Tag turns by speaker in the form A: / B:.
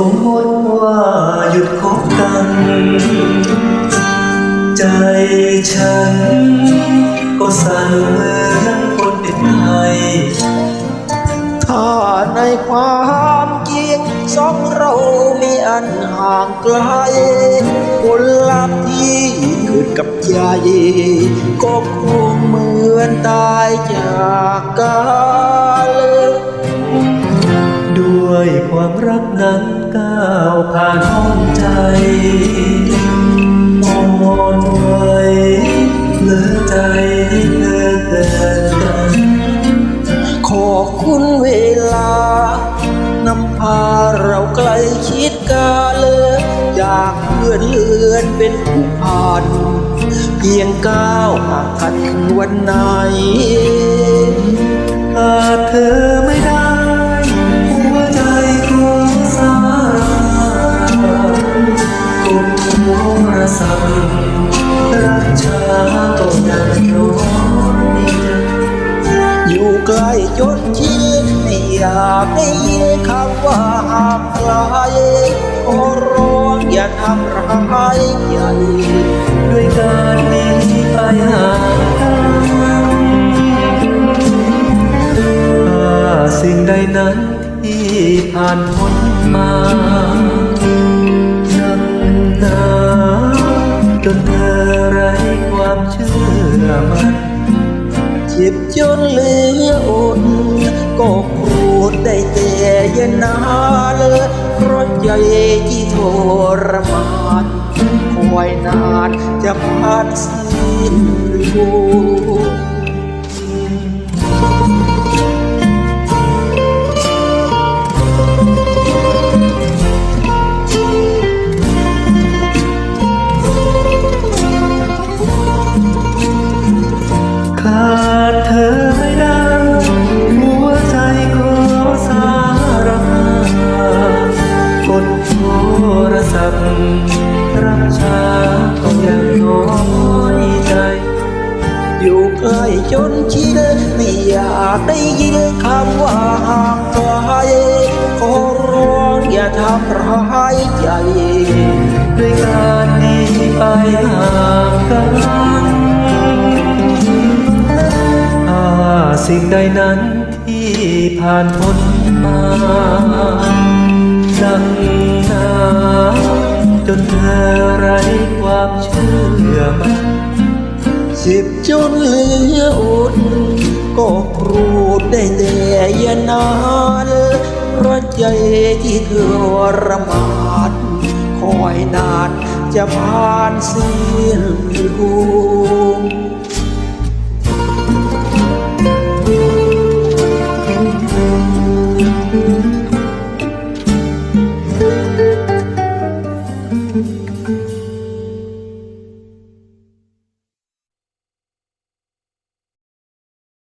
A: สมมติว่าหยุดคบกัน ใจฉัน ก็สั่นเหมือนคนเป็นไข้
B: ถ้าในความจริงสองเรามีอันห่างไกลผลลัพธ์ที่เกิดกับใจก็คงเหมือนตายจากกัน
A: ก้าวผ่านห้องใจอ่อนไหวเหลือใจให้เธอเกิดกัน
B: ขอบคุณเวลานำพาเราใกล้ชิดกันเลยจากเพื่อนเลือนเป็นผู้ผ่าน เพียงก้าวห่างกันวันไหน
A: ขาดเธอ ได้ยิน
B: คำว่าหางไกลขอร้องอย่าทำร้ายใจ
A: ด้วยการนีไปหาถ้าสิ่งใดนั้นที่ผ่านพ้นมานักหนาจนเธอไร้ความเชื่อมัน
B: เจ็บจนเหลืออด นนาเลยเพราะใจที่ทรมานคอยนานจะผ่านสิ้นกู
A: รศัพท์รับช้าก็ยังน้อยใจ
B: อยู่ใกล้จนชินไม่อยากได้ยินคำว่าห่างไกลขอร้องอย่าทำร้ายใจ
A: ด้วยการนีไปห่างกันถ้าสิ่งใดนั้นที่ผ่านพ้นมา ดังหนา นเธอไร้ความเชื่อมัน
B: สิบจนเหลืออดก็ครูดได้แต่ยานานเพราะใจที่เธอระมาดคอยนานจะผ่านสิ้นลม